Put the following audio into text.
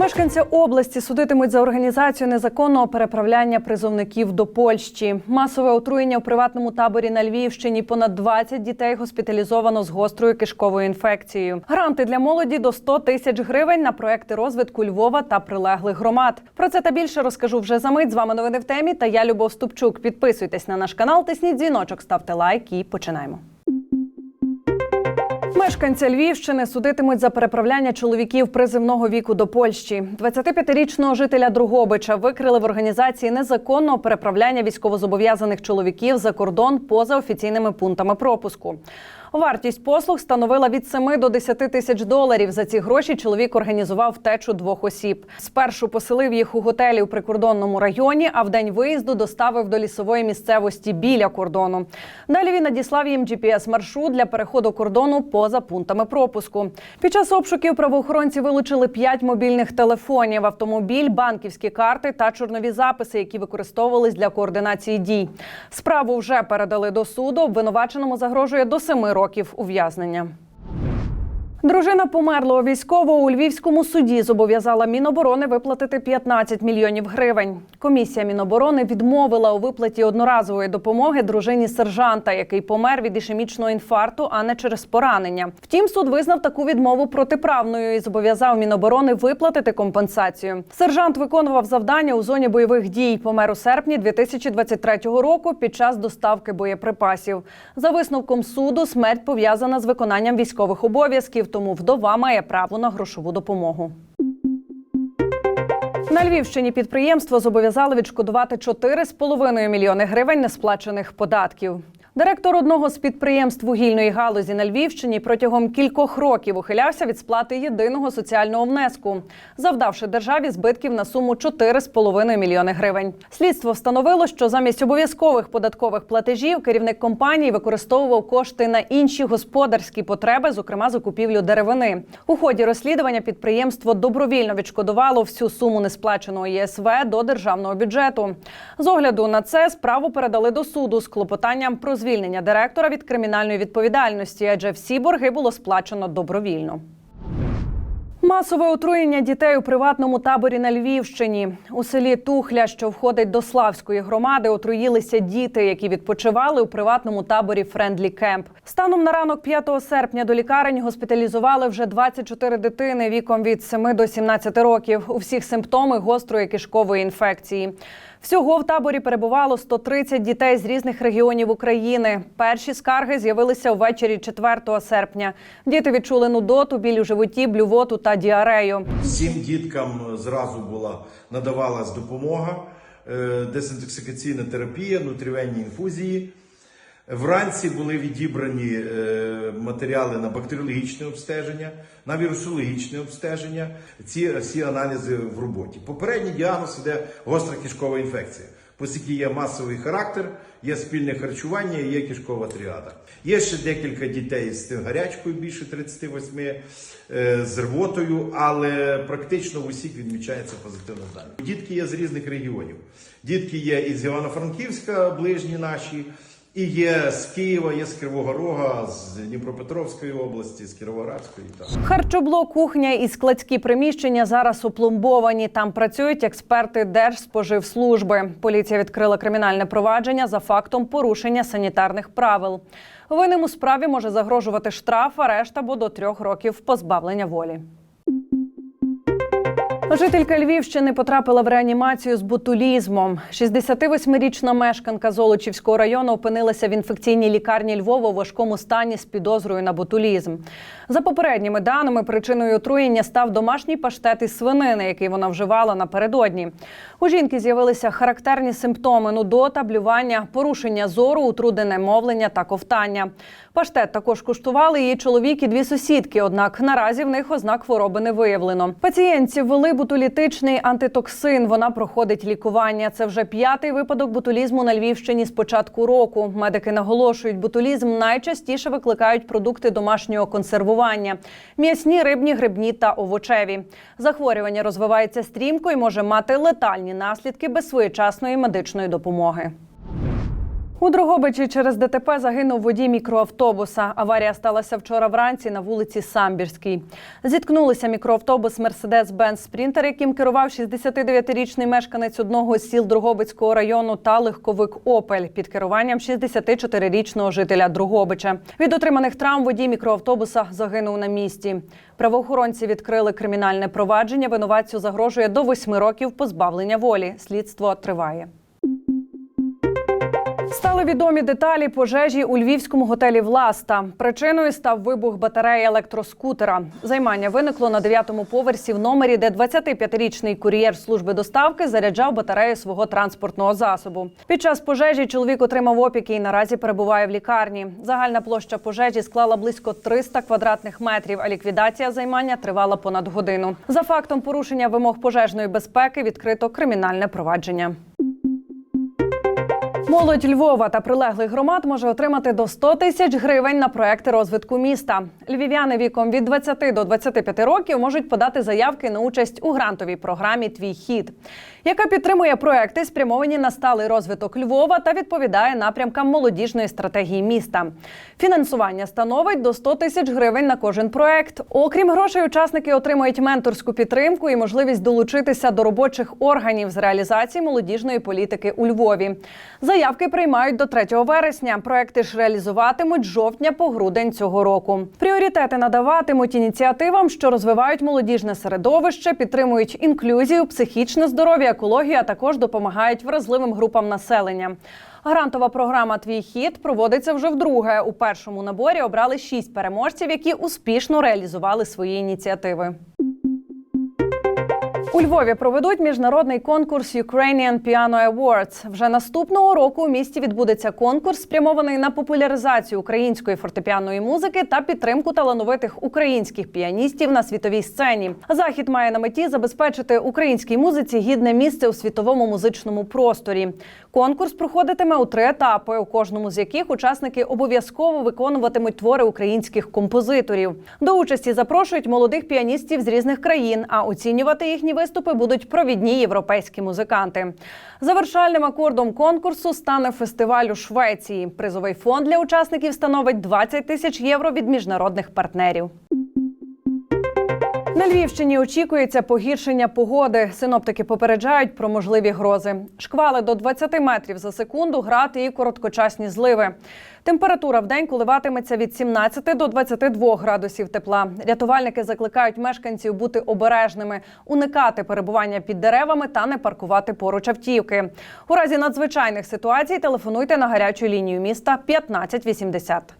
Мешканці області судитимуть за організацію незаконного переправляння призовників до Польщі. Масове отруєння у приватному таборі на Львівщині. Понад 20 дітей госпіталізовано з гострою кишковою інфекцією. Гранти для молоді до 100 тисяч гривень на проекти розвитку Львова та прилеглих громад. Про це та більше розкажу вже за мить. З вами новини в темі. Та я Любов Ступчук. Підписуйтесь на наш канал, тисніть дзвіночок, ставте лайк і починаємо. Мешканця Львівщини судитимуть за переправляння чоловіків призивного віку до Польщі. 25-річного жителя Другобича викрили в організації незаконного переправляння військовозобов'язаних чоловіків за кордон поза офіційними пунктами пропуску. Вартість послуг становила від 7 до 10 тисяч доларів. За ці гроші чоловік організував втечу двох осіб. Спершу поселив їх у готелі у прикордонному районі, а в день виїзду доставив до лісової місцевості біля кордону. Далі він надіслав їм GPS-маршрут для переходу кордону поза пунктами пропуску. Під час обшуків правоохоронці вилучили 5 мобільних телефонів, автомобіль, банківські карти та чорнові записи, які використовувались для координації дій. Справу вже передали до суду. Обвинуваченому загрожує до 7 років ув'язнення. Дружина померлого військового у Львівському суді зобов'язала Міноборони виплатити 15 мільйонів гривень. Комісія Міноборони відмовила у виплаті одноразової допомоги дружині сержанта, який помер від ішемічного інфаркту, а не через поранення. Втім, суд визнав таку відмову протиправною і зобов'язав Міноборони виплатити компенсацію. Сержант виконував завдання у зоні бойових дій. Помер у серпні 2023 року під час доставки боєприпасів. За висновком суду, смерть пов'язана з виконанням військових обов'язків тому вдова має право на грошову допомогу. На Львівщині підприємство зобов'язали відшкодувати 4,5 мільйони гривень несплачених податків. Директор одного з підприємств вугільної галузі на Львівщині протягом кількох років ухилявся від сплати єдиного соціального внеску, завдавши державі збитків на суму 4,5 мільйони гривень. Слідство встановило, що замість обов'язкових податкових платежів керівник компанії використовував кошти на інші господарські потреби, зокрема закупівлю деревини. У ході розслідування підприємство добровільно відшкодувало всю суму несплаченого ЄСВ до державного бюджету. З огляду на це справу передали до суду з клопотанням про звільнення директора від кримінальної відповідальності, адже всі борги було сплачено добровільно. Масове отруєння дітей у приватному таборі на Львівщині. У селі Тухля, що входить до Славської громади, отруїлися діти, які відпочивали у приватному таборі Френдлі Кемп. Станом на ранок 5 серпня до лікарень госпіталізували вже 24 дитини віком від 7 до 17 років. У всіх симптоми гострої кишкової інфекції. Всього в таборі перебувало 130 дітей з різних регіонів України. Перші скарги з'явилися ввечері 4 серпня. Діти відчули нудоту, біль у животі, блювоту та діарею. Всім діткам зразу була надавалась допомога, е, дезінтоксикаційна терапія, нутрівенні інфузії. Вранці були відібрані е, матеріали на бактеріологічне обстеження, на вірусологічне обстеження. Ці всі аналізи в роботі. Попередній діагноз іде гостра кишкова інфекція. Оскільки є масовий характер, є спільне харчування, є кишкова тріада. Є ще декілька дітей з гарячкою, більше 38, е, з рвотою, але практично в усіх відмічається позитивна дані. Дітки є з різних регіонів. Дітки є із Івано-Франківська, ближні наші. І є з Києва, є з Кривого Рога, з Дніпропетровської області, з Кіровоградської. Так. Харчоблок, кухня і складські приміщення зараз опломбовані. Там працюють експерти Держспоживслужби. Поліція відкрила кримінальне провадження за фактом порушення санітарних правил. Винним у справі може загрожувати штраф, арешт або до трьох років позбавлення волі. Жителька Львівщини потрапила в реанімацію з ботулізмом. 68-річна мешканка Золочівського району опинилася в інфекційній лікарні Львова у важкому стані з підозрою на ботулізм. За попередніми даними, причиною отруєння став домашній паштет із свинини, який вона вживала напередодні. У жінки з'явилися характерні симптоми нудота, блювання, порушення зору, утруднене мовлення та ковтання. Паштет також куштували її чоловік і дві сусідки. Однак наразі в них ознак хвороби не виявлено. Пацієнтці ввели ботулітичний антитоксин. Вона проходить лікування. Це вже п'ятий випадок ботулізму на Львівщині з початку року. Медики наголошують, ботулізм найчастіше викликають продукти домашнього консервування: м'ясні, рибні, грибні та овочеві. Захворювання розвивається стрімко і може мати летальні наслідки без своєчасної медичної допомоги. У Дрогобичі через ДТП загинув водій мікроавтобуса. Аварія сталася вчора вранці на вулиці Самбірській. Зіткнулися мікроавтобус Мерседес-Бенz Спрінтер, яким керував 69-річний мешканець одного з сіл Дрогобицького району та легковик Опель під керуванням 64-річного жителя Дрогобича. Від отриманих травм водій мікроавтобуса загинув на місці. Правоохоронці відкрили кримінальне провадження. Винуватцю загрожує до восьми років позбавлення волі. Слідство триває. Стали відомі деталі пожежі у львівському готелі Власта. Причиною став вибух батареї електроскутера. Займання виникло на дев'ятому поверсі в номері, де 25-річний кур'єр служби доставки заряджав батарею свого транспортного засобу. Під час пожежі чоловік отримав опіки і наразі перебуває в лікарні. Загальна площа пожежі склала близько 300 квадратних метрів, а ліквідація займання тривала понад годину. За фактом порушення вимог пожежної безпеки відкрито кримінальне провадження. Молодь Львова та прилеглих громад може отримати до 100 тисяч гривень на проекти розвитку міста. Львів'яни віком від 20 до 25 років можуть подати заявки на участь у грантовій програмі Твій хід, яка підтримує проекти, спрямовані на сталий розвиток Львова та відповідає напрямкам молодіжної стратегії міста. Фінансування становить до 100 тисяч гривень на кожен проект. Окрім грошей, учасники отримують менторську підтримку і можливість долучитися до робочих органів з реалізації молодіжної політики у Львові. Заявки приймають до 3 вересня. Проекти ж реалізуватимуть жовтня по грудень цього року. Пріоритети надаватимуть ініціативам, що розвивають молодіжне середовище, підтримують інклюзію, психічне здоров'я, екологію, а також допомагають вразливим групам населення. Грантова програма Твій хід проводиться вже вдруге. У першому наборі обрали шість переможців, які успішно реалізували свої ініціативи. У Львові проведуть міжнародний конкурс Ukrainian Piano Awards. Вже наступного року у місті відбудеться конкурс, спрямований на популяризацію української фортепіаної музики та підтримку талановитих українських піаністів на світовій сцені. Захід має на меті забезпечити українській музиці гідне місце у світовому музичному просторі. Конкурс проходитиме у три етапи, у кожному з яких учасники обов'язково виконуватимуть твори українських композиторів. До участі запрошують молодих піаністів з різних країн, а оцінювати їхні виступи будуть провідні європейські музиканти. Завершальним акордом конкурсу стане фестиваль у Швеції. Призовий фонд для учасників становить 20 тисяч євро від міжнародних партнерів. На Львівщині очікується погіршення погоди. Синоптики попереджають про можливі грози. Шквали до 20 метрів за секунду, град і короткочасні зливи. Температура в день коливатиметься від 17 до 22 градусів тепла. Рятувальники закликають мешканців бути обережними, уникати перебування під деревами та не паркувати поруч автівки. У разі надзвичайних ситуацій телефонуйте на гарячу лінію міста 1580.